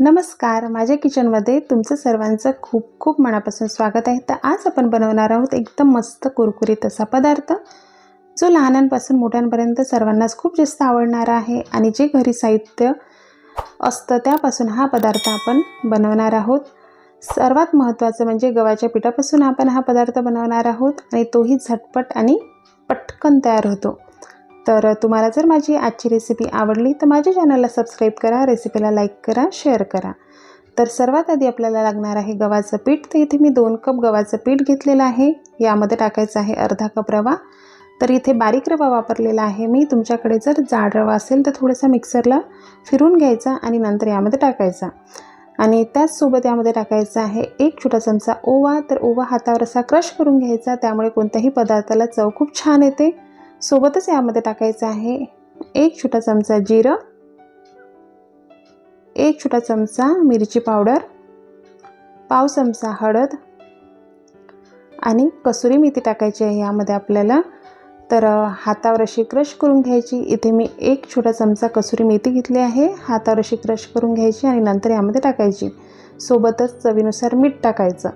नमस्कार. माझ्या किचनमध्ये तुमचं सर्वांचं खूप खूप मनापासून स्वागत आहे. तर आज आपण बनवणार आहोत एकदम मस्त कुरकुरीत असा पदार्थ जो लहानांपासून मोठ्यांपर्यंत सर्वांनाच खूप जास्त आवडणारा आहे आणि जे घरी साहित्य असतं त्यापासून हा पदार्थ आपण बनवणार आहोत. सर्वात महत्त्वाचं म्हणजे गव्हाच्या पिठापासून आपण हा पदार्थ बनवणार आहोत आणि तोही झटपट आणि पटकन तयार होतो. तर तुम्हाला जर माझी आजची रेसिपी आवडली तर माझ्या चॅनलला सबस्क्राईब करा रेसिपीला लाईक करा शेअर करा. तर सर्वात आधी आपल्याला लागणार आहे गव्हाचं पीठ. तर इथे मी दोन कप गव्हाचं पीठ घेतलेलं आहे. यामध्ये टाकायचं आहे अर्धा कप रवा. तर इथे बारीक रवा वापरलेला आहे मी. तुमच्याकडे जर जाड रवा असेल तर थोडासा मिक्सरला फिरून घ्यायचा आणि नंतर यामध्ये टाकायचा. आणि त्याचसोबत यामध्ये टाकायचा आहे एक छोटा चमचा ओवा. तर ओवा हातावर असा क्रश करून घ्यायचा. त्यामुळे कोणत्याही पदार्थाला चव खूप छान येते. सोबतच यामध्ये टाकायचं आहे एक छोटा चमचा जिरं एक छोटा चमचा मिरची पावडर पाव चमचा हळद आणि कसुरी मेथी टाकायची आहे यामध्ये आपल्याला. तर हातावर अशी क्रश करून घ्यायची. इथे मी एक छोटा चमचा कसुरी मेथी घेतली आहे. हातावर अशी क्रश करून घ्यायची आणि नंतर यामध्ये टाकायची. सोबतच चवीनुसार मीठ टाकायचं.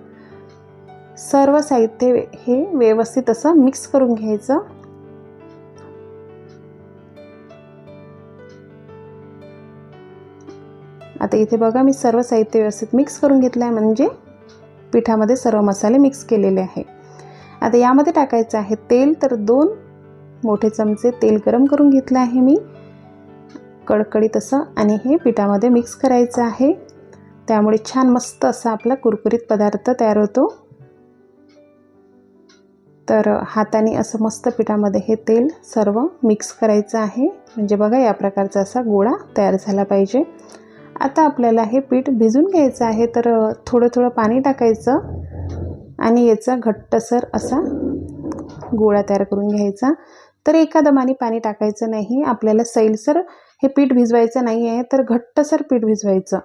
सर्व साहित्य हे व्यवस्थित असं मिक्स करून घ्यायचं. आता इथे बघा मी सर्व साहित्य व्यवस्थित मिक्स करून घेतलं आहे म्हणजे पिठामध्ये सर्व मसाले मिक्स केलेले आहे. आता यामध्ये टाकायचं आहे तेल तर दोन मोठे चमचे तेल गरम करून घेतलं आहे मी. कडकडीत असं आणि हे पिठामध्ये मिक्स करायचं आहे. त्यामुळे छान मस्त असा आपला कुरकुरीत पदार्थ तयार होतो. तर हाताने असं मस्त पिठामध्ये हे तेल सर्व मिक्स करायचं आहे. म्हणजे बघा या प्रकारचा असा गोळा तयार झाला पाहिजे. आता आपल्याला हे पीठ भिजून घ्यायचं आहे तर थोडं थोडं पाणी टाकायचं आणि याचा घट्टसर असा गोळा तयार करून घ्यायचा. तर एका दमाने पाणी टाकायचं नाही आपल्याला सैलसर हे पीठ भिजवायचं नाही आहे तर घट्टसर पीठ भिजवायचं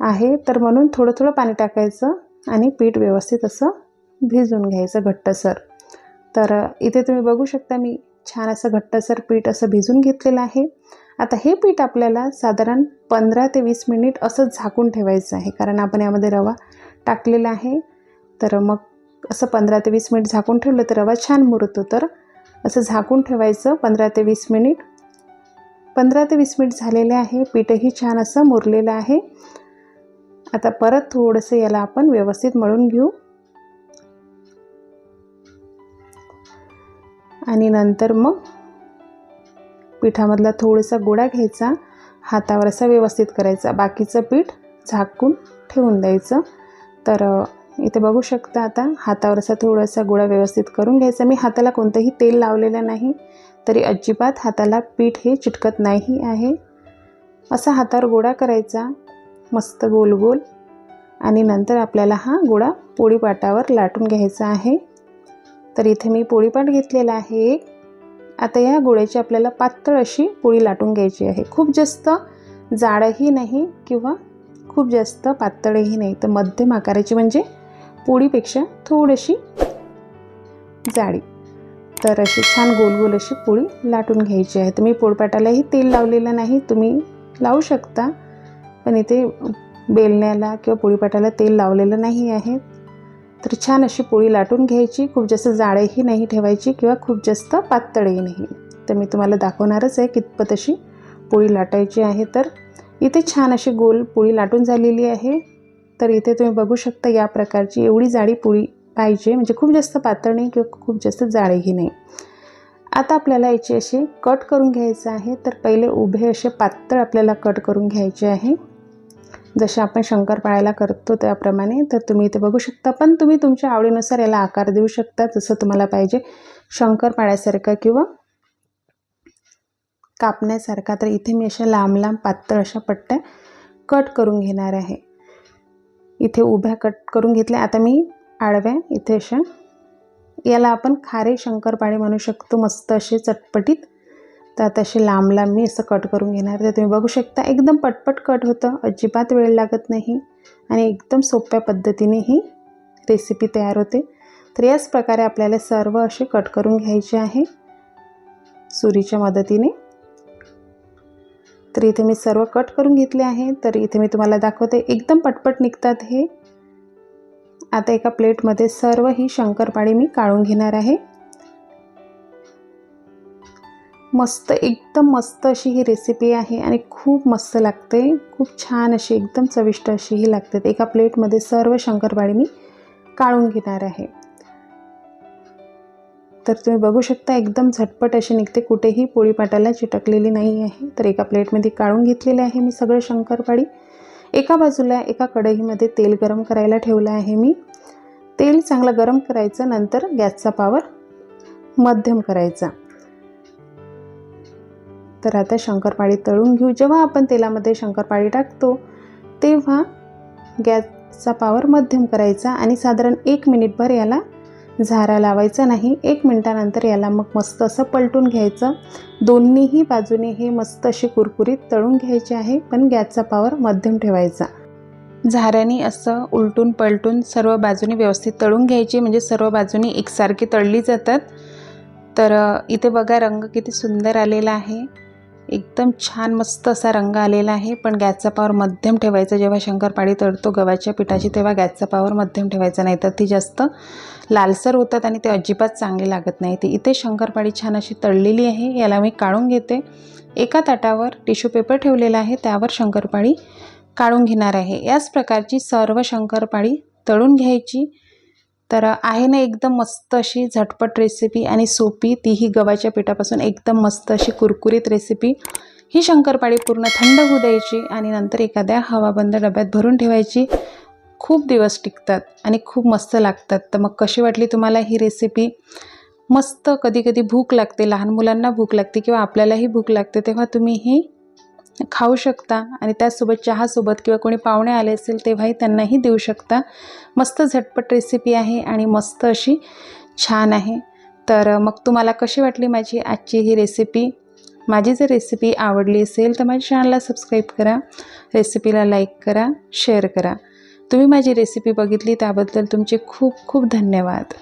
आहे. तर म्हणून थोडं थोडं पाणी टाकायचं आणि पीठ व्यवस्थित असं भिजून घ्यायचं घट्टसर. तर इथे तुम्ही बघू शकता मी छान असं घट्टसर पीठ असं भिजून घेतलेलं आहे. आता हे पीठ आपल्याला साधारण पंधरा ते वीस मिनिट असं झाकून ठेवायचं आहे कारण आपण यामध्ये रवा टाकलेला आहे. तर मग असं पंधरा ते वीस मिनिट झाकून ठेवलं तर रवा छान मुरतो. तर असं झाकून ठेवायचं पंधरा ते वीस मिनिट. पंधरा ते वीस मिनिट झालेले आहे पीठही छान असं मुरलेलं आहे. आता परत थोडंसं याला आपण व्यवस्थित मळून घेऊ. आणि नंतर मग पिठामधला थोडासा गोळा घ्यायचा हातावर असा व्यवस्थित करायचा. बाकीचं पीठ झाकून ठेवून द्यायचं. तर इथे बघू शकता आता हातावर असा थोडासा गोळा व्यवस्थित करून घ्यायचा. मी हाताला कोणतंही तेल लावलेलं नाही तरी अजिबात हाताला पीठ हे चिटकत नाही आहे. असा हातावर गोळा करायचा मस्त गोल गोल. आणि नंतर आपल्याला हा गोळा पोळीपाटावर लाटून घ्यायचा आहे. तर इथे मी पोळीपाट घेतलेला आहे एक. आता या गोळ्याची आपल्याला पातळ अशी पोळी लाटून घ्यायची आहे. खूप जास्त जाडही नाही किंवा खूप जास्त पातळही नाही. तर मध्यम आकाराची म्हणजे पोळीपेक्षा थोडीशी जाडी. तर अशी छान गोल गोल अशी पोळी लाटून घ्यायची आहे. तर मी पोळपाटालाही तेल लावलेलं नाही तुम्ही लावू शकता. पण इथे बेलण्याला किंवा पोळीपाटाला तेल लावलेलं नाही आहे. तर छान अशी पोळी लाटून घ्यायची. खूप जास्त जाळेही नाही ठेवायची किंवा खूप जास्त पातळही नाही. तर मी तुम्हाला दाखवणारच आहे कितपत अशी पोळी लाटायची आहे. तर इथे छान अशी गोल पोळी लाटून झालेली आहे. तर इथे तुम्ही बघू शकता या प्रकारची एवढी जाडी पोळी पाहिजे. म्हणजे खूप जास्त पातळ नाही किंवा खूप जास्त जाडेही नाही. आता आपल्याला याची अशी कट करून घ्यायचं आहे. तर पहिले उभे असे पातळ आपल्याला कट करून घ्यायचे आहे. जसे आपण शंकरपाळ्याला करतो त्याप्रमाणे तर तुम्ही इथे बघू शकता. पण तुम्ही तुमच्या आवडीनुसार याला आकार देऊ शकता जसं तुम्हाला पाहिजे. शंकरपाळ्यासारखा किंवा कापण्यासारखा. तर इथे मी अशा लांब लांब पातळ अशा पट्ट्या कट करून घेणार आहे. इथे उभ्या कट करून घेतल्या. आता मी आडव्या इथे अशा याला आपण खारे शंकरपाळे म्हणू शकतो. मस्त असे चटपटीत तर आता असे लांब लांब मी असं कट करून घेणार तर तुम्ही बघू शकता एकदम पटपट कट होतं. अजिबात वेळ लागत नाही. आणि एकदम सोप्या पद्धतीने ही रेसिपी तयार होते. तर याच प्रकारे आपल्याला सर्व असे कट करून घ्यायचे आहे. सुरीच्या मदतीने. तर इथे मी सर्व कट करून घेतले आहे. तर इथे मी तुम्हाला दाखवते एकदम पटपट निघतात हे. आता एका प्लेटमध्ये सर्व ही शंकरपाळी मी काढून घेणार आहे. मस्त एकदम मस्त अशी ही रेसिपी आहे आणि खूप मस्त लागते. खूप छान अशी एकदम चविष्ट अशी ही लागते. एका प्लेटमध्ये सर्व शंकरपाळी मी काढून घेणार आहे. तर तुम्ही बघू शकता एकदम झटपट अशी निघते. कुठेही पोळीपाटाला चिटकलेली नाही आहे. तर एका प्लेटमध्ये काढून घेतलेले आहे मी सगळं शंकरपाळी. एका बाजूला एका कढईमध्ये तेल गरम करायला ठेवलं आहे मी. तेल चांगलं गरम करायचं नंतर गॅसचा पावर मध्यम करायचा. तर आता शंकरपाळी तळून घेऊ. जेव्हा आपण तेलामध्ये शंकरपाळी टाकतो तेव्हा गॅसचा पावर मध्यम करायचा आणि साधारण एक मिनिटभर याला झारा लावायचा नाही. एक मिनटानंतर याला मग मस्त असं पलटून घ्यायचं. दोन्हीही बाजूने हे मस्त अशी कुरकुरीत तळून घ्यायचे आहे पण गॅसचा पावर मध्यम ठेवायचा. झाऱ्याने असं उलटून पलटून सर्व बाजूने व्यवस्थित तळून घ्यायची म्हणजे सर्व बाजूने एकसारखी तळली जातात. तर इथे बघा रंग किती सुंदर आलेला आहे. एकदम छान मस्त असा रंग आलेला आहे. पण गॅसचा पावर मध्यम ठेवायचा. जेव्हा शंकरपाळी तळतो गव्हाच्या पिठाची तेव्हा गॅसचा पावर मध्यम ठेवायचा नाही. तर ती जास्त लालसर होतात आणि ते अजिबात चांगले लागत नाही. ती इथे शंकरपाळी छान अशी तळलेली आहे. याला मी काढून घेते. एका ताटावर टिश्यू पेपर ठेवलेला आहे. त्यावर शंकरपाळी काढून घेणार आहे. याच प्रकारची सर्व शंकरपाळी तळून घ्यायची. तर आहे ना एकदम मस्त अशी झटपट रेसिपी आणि सोपी तीही गव्हाच्या पिठापासून एकदम मस्त अशी कुरकुरीत रेसिपी ही शंकरपाळी पूर्ण थंड होऊ द्यायची आणि नंतर एखाद्या हवाबंद डब्यात भरून ठेवायची. खूप दिवस टिकतात आणि खूप मस्त लागतात. तर मग कशी वाटली तुम्हाला ही रेसिपी मस्त कधी कधी भूक लागते. लहान मुलांना भूक लागते किंवा आपल्यालाही भूक लागते तेव्हा तुम्ही ही खाऊ शकता आणि त्यासोबत चहासोबत किंवा कोणी पाहुणे आले असेल तेव्हाही त्यांनाही देऊ शकता. मस्त झटपट रेसिपी आहे आणि मस्त अशी छान आहे. तर मग तुम्हाला कशी वाटली माझी आजची ही रेसिपी माझी जर रेसिपी आवडली असेल तर माझ्या चॅनलला सबस्क्राईब करा. रेसिपीला लाईक करा शेअर करा. तुम्ही माझी रेसिपी बघितली त्याबद्दल तुमचे खूप खूप धन्यवाद.